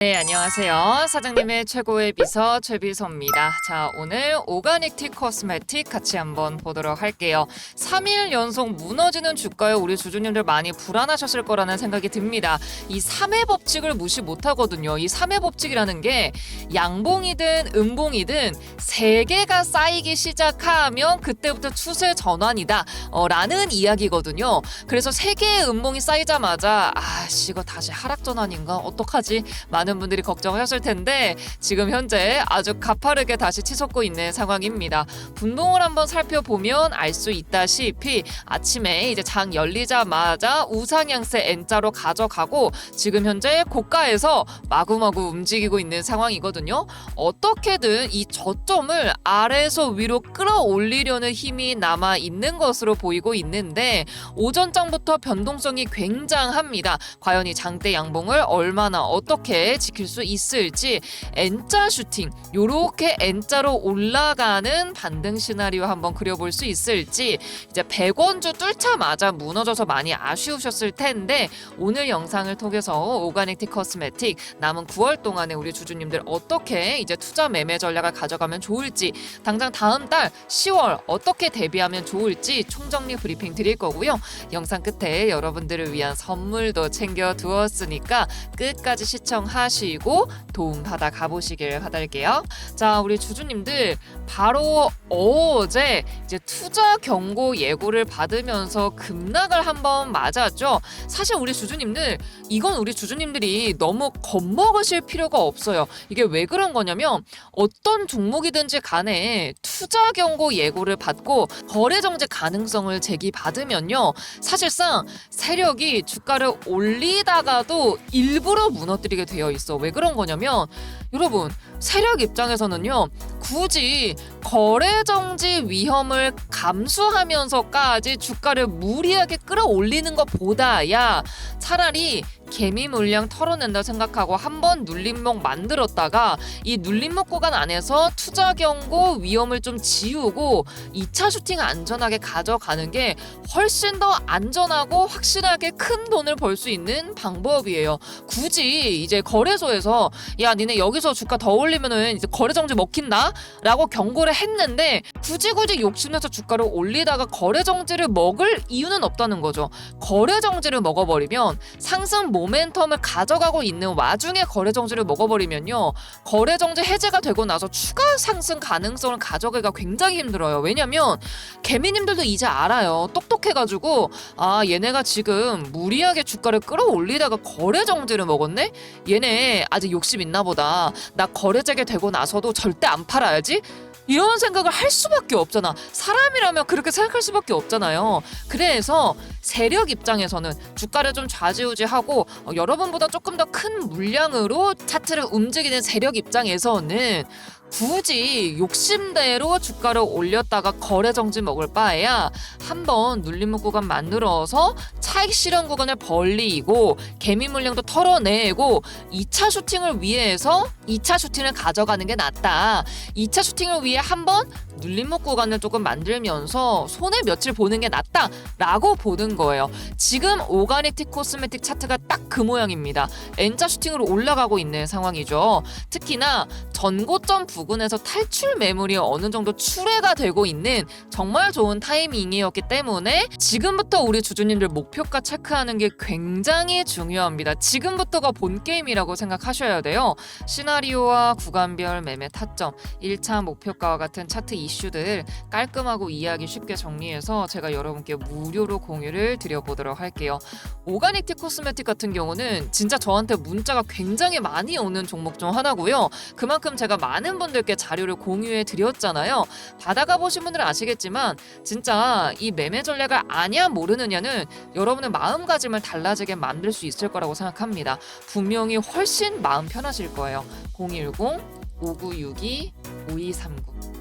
de 네, 안녕하세요. 사장님의 최고의 비서 최비서입니다. 자, 오늘 오가닉 티 코스메틱 같이 한번 보도록 할게요. 3일 연속 무너지는 주가에 우리 주주님들 많이 불안하셨을 거라는 생각이 듭니다. 이 3회 법칙을 무시 못 하거든요. 이 3회 법칙이라는 게 양봉이든 음봉이든 세 개가 쌓이기 시작하면 그때부터 추세 전환이다. 어, 라는 이야기거든요. 그래서 세 개의 음봉이 쌓이자마자 아, 씨, 이거 다시 하락 전환인가? 어떡하지? 많은 분들 이 걱정하셨을 텐데 지금 현재 아주 가파르게 다시 치솟고 있는 상황입니다. 분봉을 한번 살펴보면 알 수 있다시피 아침에 이제 장 열리자마자 우상향세 N자로 가져가고 지금 현재 고가에서 마구마구 움직이고 있는 상황이거든요. 어떻게든 이 저점을 아래에서 위로 끌어올리려는 힘이 남아 있는 것으로 보이고 있는데 오전장부터 변동성이 굉장합니다. 과연 이 장대 양봉을 얼마나 어떻게 지킬 수 있을지 N자 슈팅 요렇게 N자로 올라가는 반등 시나리오 한번 그려볼 수 있을지 이제 100원주 뚫자마자 무너져서 많이 아쉬우셨을 텐데 오늘 영상을 통해서 오가닉 티 코스메틱 남은 9월 동안에 우리 주주님들 어떻게 이제 투자 매매 전략을 가져가면 좋을지 당장 다음 달 10월 어떻게 대비하면 좋을지 총정리 브리핑 드릴 거고요. 영상 끝에 여러분들을 위한 선물도 챙겨 두었으니까 끝까지 시청하시 고 도움 받아 가보시길 바랄게요. 자, 우리 주주님들 바로 어제 이제 투자 경고 예고를 받으면서 급락을 한번 맞았죠. 사실 우리 주주님들 이건 우리 주주님들이 너무 겁먹으실 필요가 없어요. 이게 왜 그런 거냐면 어떤 종목이든지 간에 투자 경고 예고를 받고 거래 정지 가능성을 제기받으면요. 사실상 세력이 주가를 올리다가도 일부러 무너뜨리게 되어 있어. 왜 그런 거냐면 여러분 세력 입장에서는요. 굳이 거래 정지 위험을 감수하면서까지 주가를 무리하게 끌어올리는 것보다야 차라리 개미 물량 털어낸다 생각하고 한 번 눌림목 만들었다가 이 눌림목 구간 안에서 투자 경고 위험을 좀 지우고 2차 슈팅 안전하게 가져가는 게 훨씬 더 안전하고 확실하게 큰 돈을 벌 수 있는 방법이에요. 굳이 이제 거래소에서 야 니네 여기서 주가 더 올 리면은 이제 거래 정지 먹힌다라고 경고를 했는데 굳이 굳이 욕심내서 주가를 올리다가 거래 정지를 먹을 이유는 없다는 거죠. 거래 정지를 먹어버리면 상승 모멘텀을 가져가고 있는 와중에 거래 정지를 먹어버리면요 거래 정지 해제가 되고 나서 추가 상승 가능성을 가져가기가 굉장히 힘들어요. 왜냐면 개미님들도 이제 알아요. 똑똑해가지고 아 얘네가 지금 무리하게 주가를 끌어올리다가 거래 정지를 먹었네. 얘네 아직 욕심 있나 보다. 나 거래 재개되고 나서도 절대 안 팔아야지. 이런 생각을 할 수밖에 없잖아. 사람이라면 그렇게 생각할 수밖에 없잖아요. 그래서 세력 입장에서는 주가를 좀 좌지우지하고 어, 여러분보다 조금 더 큰 물량으로 차트를 움직이는 세력 입장에서는 굳이 욕심대로 주가를 올렸다가 거래 정지 먹을 바에야 한번 눌림목 구간 만들어서 차익 실현 구간을 벌리고 개미 물량도 털어내고 2차 슈팅을 위해서 2차 슈팅을 가져가는 게 낫다. 2차 슈팅을 위해 한번 눌림목 구간을 조금 만들면서 손해 며칠 보는 게 낫다라고 보는 거예요. 지금 오가닉 티 코스메틱 차트가 딱 그 모양입니다. N자 슈팅으로 올라가고 있는 상황이죠. 특히나 전고점 부근에서 탈출 매물이 어느 정도 출회가 되고 있는 정말 좋은 타이밍이었기 때문에 지금부터 우리 주주님들 목표가 체크하는 게 굉장히 중요합니다. 지금부터가 본 게임이라고 생각하셔야 돼요. 시나리오와 구간별 매매 타점, 1차 목표가와 같은 차트 이슈들 깔끔하고 이해하기 쉽게 정리해서 제가 여러분께 무료로 공유를 드려보도록 할게요. 오가닉 티 코스메틱 같은 경우는 진짜 저한테 문자가 굉장히 많이 오는 종목 중 하나고요. 그만큼 제가 많은 분들께 자료를 공유해 드렸잖아요. 받아가 보신 분들은 아시겠지만 진짜 이 매매 전략을 아냐 모르느냐는 여러분의 마음가짐을 달라지게 만들 수 있을 거라고 생각합니다. 분명히 훨씬 마음 편하실 거예요. 010 5962 5239